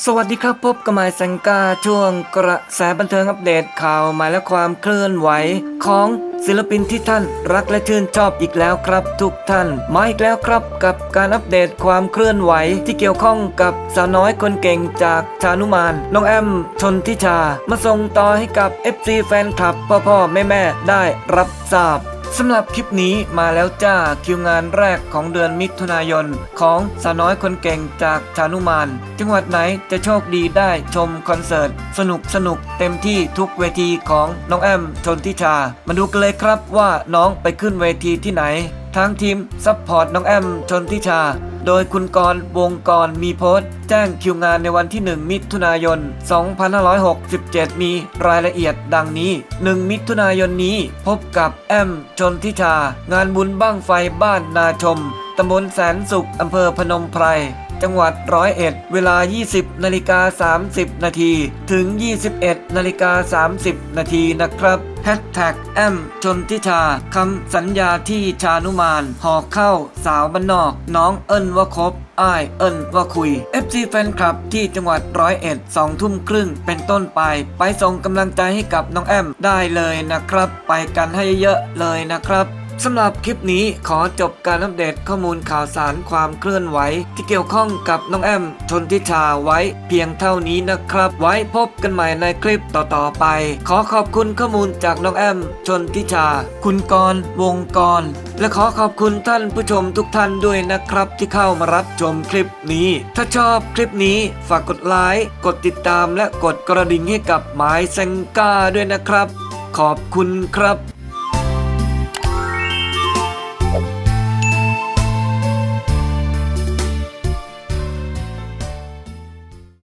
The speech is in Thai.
สวัสดีครับพบกับหมายสังกาช่วงกระแสบันเทิงอัปเดตข่าวหมายและความเคลื่อนไหวของศิลปินที่ท่านรักและชื่นชอบอีกแล้วครับ ทุกท่าน มาอีกแล้วครับกับการอัปเดตความเคลื่อนไหวที่เกี่ยวข้องกับสาวน้อยคนเก่งจากชานุมานน้องแอม ชนทิชา มาส่งต่อให้กับ FC แฟนคลับพ่อพ่อแม่แม่ได้รับทราบ สำหรับคลิปนี้มาแล้วจ้าคิวงานแรกของเดือนมิถุนายน ของสาวน้อยคนเก่งจากชานุมาน จังหวัดไหนจะโชคดีได้ชมคอนเสิร์ต สนุกสนุกเต็มที่ทุกเวทีของน้องแอมชนทิชา มาดูกันเลยครับว่าน้องไปขึ้นเวทีที่ไหนทางทีมซัพพอร์ตน้องแอมชนทิชา โดยคุณกรวงกรมีโพสต์ แจ้งคิวงานในวันที่ 1 มิถุนายน 2567 มีรายละเอียดดังนี้ 1 มิถุนายนนี้พบกับแอมชนทิชา งานบุญบ้างไฟบ้านนาชมตำบลแสนสุขอำเภอพนมไพร จังหวัดร้อยเอ็ดเวลา 20นาฬิกา30 นาทีถึง 21นาฬิกา30 นาทีนะครับแฮชแท็กแอมชนทิชาคำสัญญาที่ชานุมาน หอกเข้าสาวบ้านนอก น้องเอิ้นว่าคบอ้ายเอิ้นว่าคุย FC แฟนคลับที่จังหวัดร้อยเอ็ดสองทุ่มครึ่งเป็นต้นไป ไปส่งกำลังใจให้กับน้องแอมได้เลยนะครับ ไปกันให้เยอะเลยนะครับ สำหรับคลิปนี้ขอจบการอัปเดตข้อมูลข่าวสารความเคลื่อนไหว ที่เกี่ยวข้องกับน้องแอมชนทิชาไว้เพียงเท่านี้นะครับ ไว้พบกันใหม่ในคลิปต่อๆไป ขอขอบคุณข้อมูลจากน้องแอมชนทิชา คุณกรณ์วงกร และขอขอบคุณท่านผู้ชมทุกท่านด้วยนะครับ ที่เข้ามารับชมคลิปนี้ ถ้าชอบคลิปนี้ฝากกดไลค์กดติดตามและกดกระดิ่งให้กับหมายเซงก้าด้วยนะครับ ขอบคุณครับ